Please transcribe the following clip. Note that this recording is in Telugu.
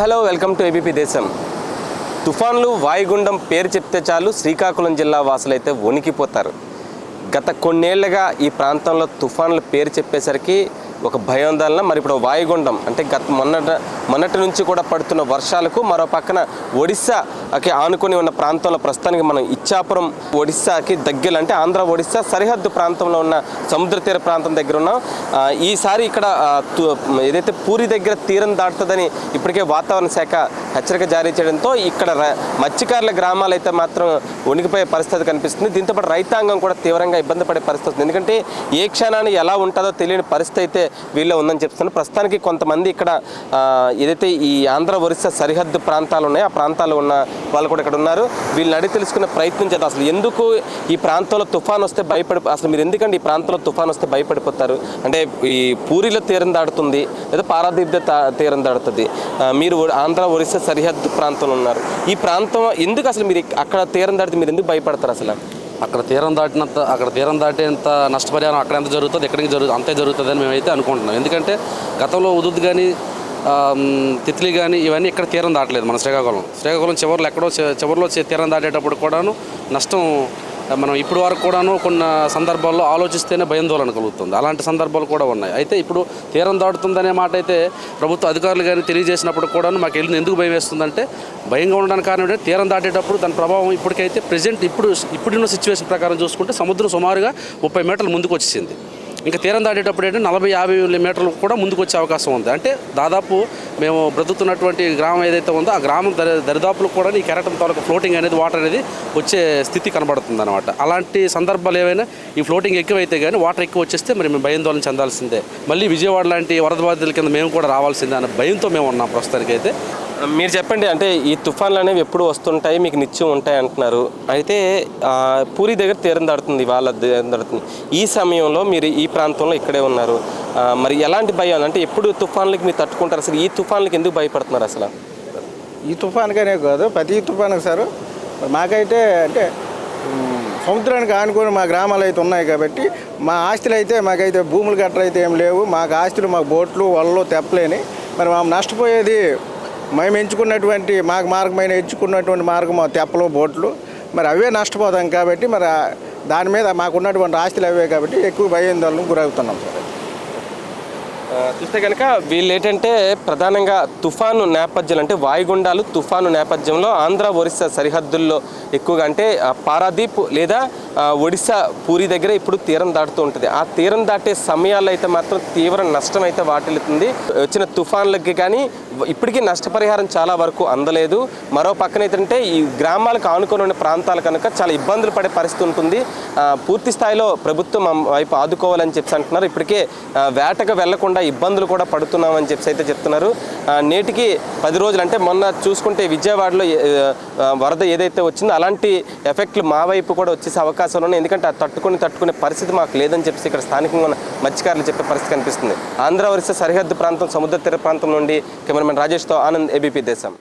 Hello welcome to ABP Desam. తుఫాన్లు వాయుగుండం పేరు చెప్తే చాలు శ్రీకాకుళం జిల్లా వాసులైతే వణికిపోతారు. గత కొన్నేళ్ళుగా ఈ ప్రాంతంలో తుఫాన్ల పేరు చెప్పేసరికి ఒక భయోందోళన మరి ఇప్పుడు వాయుగుండం అంటే గత మొన్నట మొన్నటి నుంచి కూడా పడుతున్న వర్షాలకు మరో పక్కన ఒడిస్సాకి ఆనుకొని ఉన్న ప్రాంతంలో ప్రస్తుతానికి మనం ఇచ్చాపురం ఒడిస్సాకి దగ్గర అంటే ఆంధ్ర ఒడిస్సా సరిహద్దు ప్రాంతంలో ఉన్న సముద్ర తీర ప్రాంతం దగ్గర ఉన్నాం. ఈసారి ఇక్కడ ఏదైతే పూరి దగ్గర తీరం దాటుతుందని ఇప్పటికే వాతావరణ శాఖ హెచ్చరిక జారీ చేయడంతో ఇక్కడ మత్స్యకారుల గ్రామాలు అయితే మాత్రం వణికిపోయే పరిస్థితి కనిపిస్తుంది. దీంతో పాటు రైతాంగం కూడా తీవ్రంగా ఇబ్బంది పడే పరిస్థితి ఎందుకంటే ఏ క్షణాన్ని ఎలా ఉంటుందో తెలియని పరిస్థితి అయితే వీళ్ళు ఉందని చెప్తున్నారు. ప్రస్తుతానికి కొంతమంది ఇక్కడ ఏదైతే ఈ ఆంధ్ర ఒరిస్సా సరిహద్దు ప్రాంతాలు ఉన్నాయో ఆ ప్రాంతాలు ఉన్న వాళ్ళు కూడా ఇక్కడ ఉన్నారు. వీళ్ళని అడిగి తెలుసుకునే ప్రయత్నం చేద్దాం. అసలు ఎందుకు ఈ ప్రాంతంలో తుఫాన్ వస్తే భయపడి అసలు మీరు ఎందుకంటే ఈ ప్రాంతంలో తుఫాన్ వస్తే భయపడిపోతారు? అంటే ఈ పూరిలో తీరం దాడుతుంది లేదా పారాదీప్ తీరం దాడుతుంది మీరు ఆంధ్ర ఒరిస్సా సరిహద్దు ప్రాంతంలో ఉన్నారు. ఈ ప్రాంతం ఎందుకు అసలు మీరు అక్కడ తీరం దాటితే మీరు ఎందుకు భయపడతారు అసలు? అక్కడ తీరం దాటినంత అక్కడ తీరం దాటేంత నష్టపరిహారం అక్కడ ఎంత జరుగుతుంది ఎక్కడికి జరుగుతుంది అంతే జరుగుతుందని మేమైతే అనుకుంటున్నాం. ఎందుకంటే గతంలో ఉదుద్ కానీ తిత్లీ కానీ ఇవన్నీ ఇక్కడ తీరం దాటలేదు మన శ్రీకాకుళం. శ్రీకాకుళం చివరిలో ఎక్కడో చివరిలో తీరం దాటేటప్పుడు కూడాను నష్టం మనం ఇప్పుడు వరకు కూడాను కొన్ని సందర్భాల్లో ఆలోచిస్తేనే భయాందోళన కలుగుతుంది. అలాంటి సందర్భాలు కూడా ఉన్నాయి. అయితే ఇప్పుడు తీరం దాటుతుందనే మాట అయితే ప్రభుత్వ అధికారులు కానీ తెలియజేసినప్పుడు కూడాను మాకు వెళ్ళింది ఎందుకు భయం వేస్తుందంటే భయంగా ఉండడానికి కారణం ఏంటంటే తీరం దాటేటప్పుడు దాని ప్రభావం ఇప్పటికైతే ప్రజెంట్ ఇప్పుడు ఇప్పుడున్న సిచ్యువేషన్ ప్రకారం చూసుకుంటే సముద్రం సుమారుగా ముప్పై మీటర్ల ముందుకు వచ్చేసింది. ఇంకా తీరం దాటేటప్పుడు ఏంటంటే నలభై యాభై మీటర్లు కూడా ముందుకు వచ్చే అవకాశం ఉంది. అంటే దాదాపు మేము బ్రతుకుతున్నటువంటి గ్రామం ఏదైతే ఉందో ఆ గ్రామం దరి దరిదాపులు కూడా ఈ కెరటం తాలూకు ఫ్లోటింగ్ అనేది వాటర్ అనేది వచ్చే స్థితి కనబడుతుంది అనమాట అలాంటి సందర్భాలు ఏవైనా ఈ ఫ్లోటింగ్ ఎక్కువైతే కానీ వాటర్ ఎక్కువ వచ్చేస్తే మరి మేము భయాందోళన చెందాల్సిందే. మళ్ళీ విజయవాడ లాంటి వరద బాధితుల కింద మేము కూడా రావాల్సిందే అనే భయంతో మేము ఉన్నాం ప్రస్తుతానికైతే. మీరు చెప్పండి అంటే ఈ తుఫాన్లు అనేవి ఎప్పుడు వస్తుంటాయి మీకు నిత్యం ఉంటాయి అంటున్నారు. అయితే పూరి దగ్గర తీరం దాడుతుంది వాళ్ళ దాడుతుంది ఈ సమయంలో మీరు ఈ ప్రాంతంలో ఇక్కడే ఉన్నారు. మరి ఎలాంటి భయం అంటే ఎప్పుడు తుఫాన్లకి మీరు తట్టుకుంటారు? అసలు ఈ తుఫాన్లకి ఎందుకు భయపడుతున్నారు అసలు? ఈ తుఫాన్కనే కాదు ప్రతి తుఫాన్కి సార్. మాకైతే అంటే సముద్రానికి ఆనుకొని మా గ్రామాలు అయితే ఉన్నాయి కాబట్టి మా ఆస్తులు అయితే మాకైతే భూములు గట్ర అయితే ఏం లేవు. మాకు ఆస్తులు మాకు బోట్లు వలలు తెప్పలేని. మరి మేము నష్టపోయేది మేము ఎంచుకున్నటువంటి మాకు మార్గమైన ఎంచుకున్నటువంటి మార్గం తెప్పలు బోట్లు. మరి అవే నష్టపోతాం కాబట్టి మరి దాని మీద మాకున్నటువంటి ఆస్తులు అవే కాబట్టి ఎక్కువ భయాందోళనకు గురవుతున్నాం. సార్ చూస్తే కనుక వీళ్ళు ఏంటంటే ప్రధానంగా తుఫాను నేపథ్యం అంటే వాయుగుండాలు తుఫాను నేపథ్యంలో ఆంధ్ర ఒరిస్సా సరిహద్దుల్లో ఎక్కువగా అంటే పారాదీప్ లేదా ఒడిశా పూరి దగ్గర ఇప్పుడు తీరం దాటుతూ ఉంటుంది. ఆ తీరం దాటే సమయాల్లో అయితే మాత్రం తీవ్ర నష్టం అయితే వాటిల్లుతుంది. వచ్చిన తుఫాన్లకి కానీ ఇప్పటికీ నష్టపరిహారం చాలా వరకు అందలేదు. మరో పక్కన ఏంటంటే ఈ గ్రామాలకు ఆనుకొని ఉన్న ప్రాంతాలు కనుక చాలా ఇబ్బందులు పడే పరిస్థితి ఉంటుంది. పూర్తి స్థాయిలో ప్రభుత్వం వైపు ఆదుకోవాలని చెప్పి అంటున్నారు. ఇప్పటికే వేటకు వెళ్ళకుండా ఇబ్బందులు కూడా పడుతున్నామని చెప్పి అయితే చెప్తున్నారు. నేటికి పది రోజులు అంటే మొన్న చూసుకుంటే విజయవాడలో వరద ఏదైతే వచ్చిందో అలాంటి ఎఫెక్ట్లు మా వైపు కూడా వచ్చేసే అవకాశాలు ఉన్నాయి. ఎందుకంటే ఆ తట్టుకొని తట్టుకునే పరిస్థితి మాకు లేదని చెప్పేసి ఇక్కడ స్థానికంగా ఉన్న మత్స్యకారులు చెప్పే పరిస్థితి కనిపిస్తుంది. ఆంధ్ర ఒరిస్సా సరిహద్దు ప్రాంతం సముద్ర తీర ప్రాంతం నుండి కెమెరామెన్ రాజేష్తో ఆనంద్ ఏబీపీ దేశం.